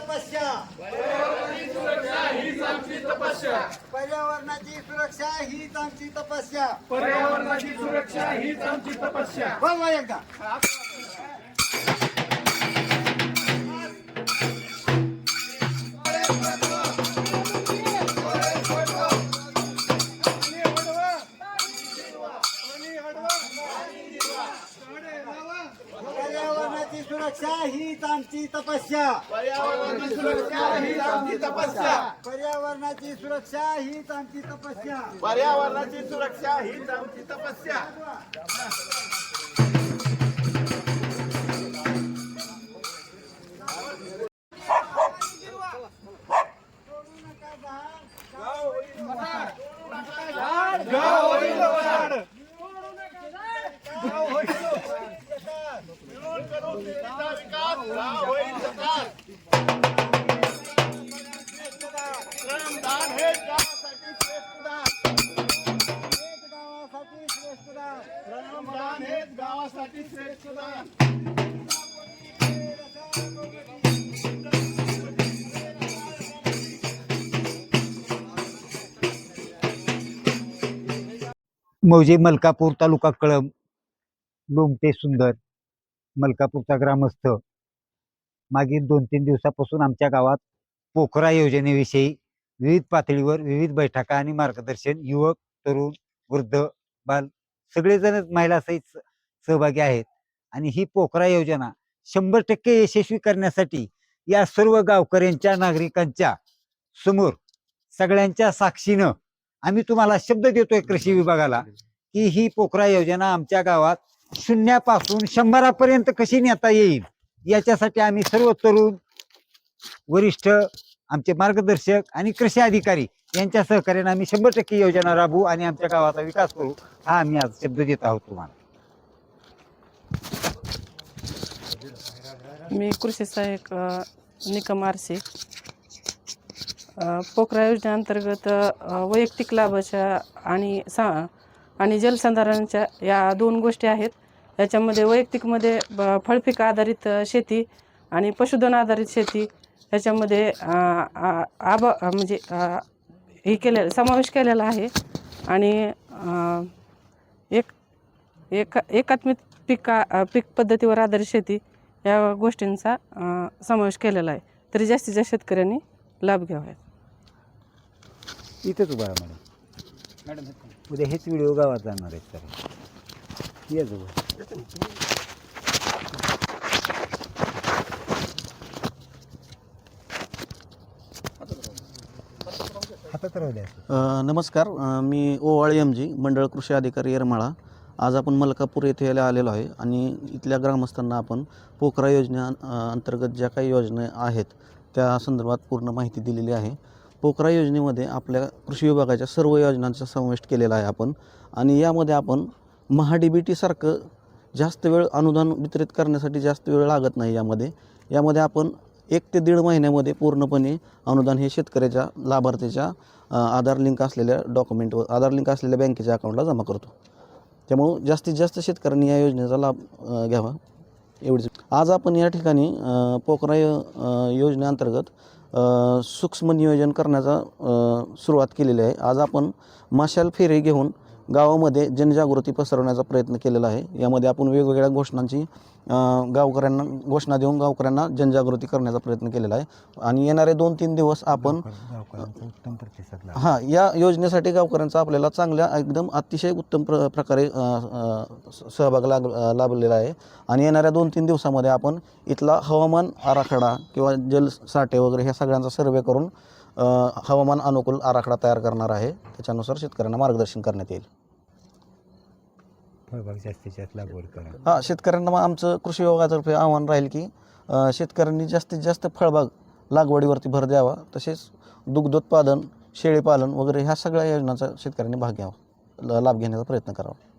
तपस्या. हीच आमची तपस्या पर्यावरणाची सुरक्षा हीच आमची तपस्या. पर्यावरणाची सुरक्षा हीच आमची तपस्या. बघा एकदा. पर्यावरणाची सुरक्षा हीच आमची तपस्या. पर्यावरणाची सुरक्षा हीच आमची तपस्या. पर्यावरणाची सुरक्षा हीच आमची तपस्या. पर्यावरणाची सुरक्षा हीच आमची तपस्या. हे गावासाठी श्रेष्ठ दान गावासाठी श्रेष्ठ दान. श्रमदान हेच गावासाठी श्रेष्ठ दान मौजे मलकापूर तालुका कळम लोमटे सुंदर मलकापूरचा ग्रामस्थ. मागील दोन तीन दिवसापासून आमच्या गावात पोखरा योजनेविषयी विविध पातळीवर विविध बैठका आणि मार्गदर्शन युवक तरुण वृद्ध बाल सगळेजण महिला सहित स- सहभागी आहेत. आणि ही पोखरा योजना शंभर टक्के यशस्वी करण्यासाठी या सर्व गावकऱ्यांच्या नागरिकांच्या समोर सगळ्यांच्या साक्षीनं आम्ही तुम्हाला शब्द देतोय कृषी विभागाला की ही पोखरा योजना आमच्या गावात शून्यापासून शंभरापर्यंत कशी नेता येईल याच्यासाठी आम्ही सर्व तरुण वरिष्ठ आमचे मार्गदर्शक आणि कृषी अधिकारी यांच्या सहकार्याने आम्ही शंभर टक्के योजना राबवू आणि आमच्या गावाचा विकास करू हा आम्ही आज शब्द देत आहोत तुम्हाला. मी कृषी सहाय्यक निकम आरसे. पोखरा योजनेअंतर्गत वैयक्तिक लाभाच्या आणि सा आणि जलसंधारणाच्या या दोन गोष्टी आहेत. याच्यामध्ये वैयक्तिकमध्ये ब- फळपीक आधारित शेती आणि पशुधन आधारित शेती ह्याच्यामध्ये आब आबा म्हणजे हे केले समावेश केलेला आहे. आणि एक एक एकात्मिक पिका पीक पद्धतीवर आधारित शेती या गोष्टींचा समावेश केलेला आहे. तरी जास्तीत जास्त शेतकऱ्यांनी लाभ घ्यावा. इथेच उभा आहे मॅडम. उद्या हेच व्हिडिओ गावात जाणार आहेत सर या उभा हातात राहू अ, नमस्कार. अ, मी ओवाळ एम जी मंडळ कृषी अधिकारी येरमाळा. आज आपण मलकापूर येथे यायला आलेलो आहे आणि इथल्या ग्रामस्थांना आपण पोखरा योजने अ, अंतर्गत ज्या काही योजना आहेत त्या संदर्भात पूर्ण माहिती दिलेली आहे. पोखरा योजनेमध्ये आपल्या कृषी विभागाच्या सर्व योजनांचा समावेश केलेला आहे आपण आणि यामध्ये आपण महा बी टीसारखं जास्त वेळ अनुदान वितरित करण्यासाठी जास्त वेळ लागत नाही यामध्ये. यामध्ये आपण एक ते दीड महिन्यामध्ये पूर्णपणे अनुदान हे शेतकऱ्याच्या लाभार्थीच्या आधार लिंक असलेल्या डॉक्युमेंटवर आधार लिंक असलेल्या बँकेच्या अकाउंटला जमा करतो. त्यामुळं जास्तीत जास्त शेतकऱ्यांनी या योजनेचा लाभ घ्यावा. एवढीच. आज आपण या ठिकाणी पोखरा योजनेअंतर्गत सूक्ष्म नियोजन करण्याचा सुरुवात केलेली आहे. आज आपण मशाल फेरी घेऊन गावामध्ये जनजागृती पसरवण्याचा प्रयत्न केलेला आहे. यामध्ये आपण वेगवेगळ्या घोषणांची गावकऱ्यांना घोषणा देऊन गावकऱ्यांना जनजागृती करण्याचा प्रयत्न केलेला आहे. आणि येणारे दोन तीन दिवस आपण गावकऱ्यांचा उत्तम प्रतिसाद लाभला. हां या योजनेसाठी गावकऱ्यांचा आपल्याला चांगल्या एकदम अतिशय उत्तम प्र प्रकारे सहभाग लाग लाभलेला आहे. आणि येणाऱ्या दोन तीन दिवसामध्ये आपण इथला हवामान आराखडा किंवा जलसाठे वगैरे ह्या सगळ्यांचा सर्वे करून हवामान अनुकूल आराखडा तयार करणार आहे. त्याच्यानुसार शेतकऱ्यांना मार्गदर्शन करण्यात येईल. फळबाग जास्तीत जास्त लागवड करा हा शेतकऱ्यांना मग आमचं कृषी विभागातर्फे आव्हान राहील की अ, शेतकऱ्यांनी जास्तीत जास्त फळबाग लागवडीवरती भर द्यावा तसेच दुग्धोत्पादन शेळीपालन वगैरे ह्या सगळ्या योजनांचा शेतकऱ्यांनी भाग घ्यावा ल- लाभ घेण्याचा प्रयत्न करावा.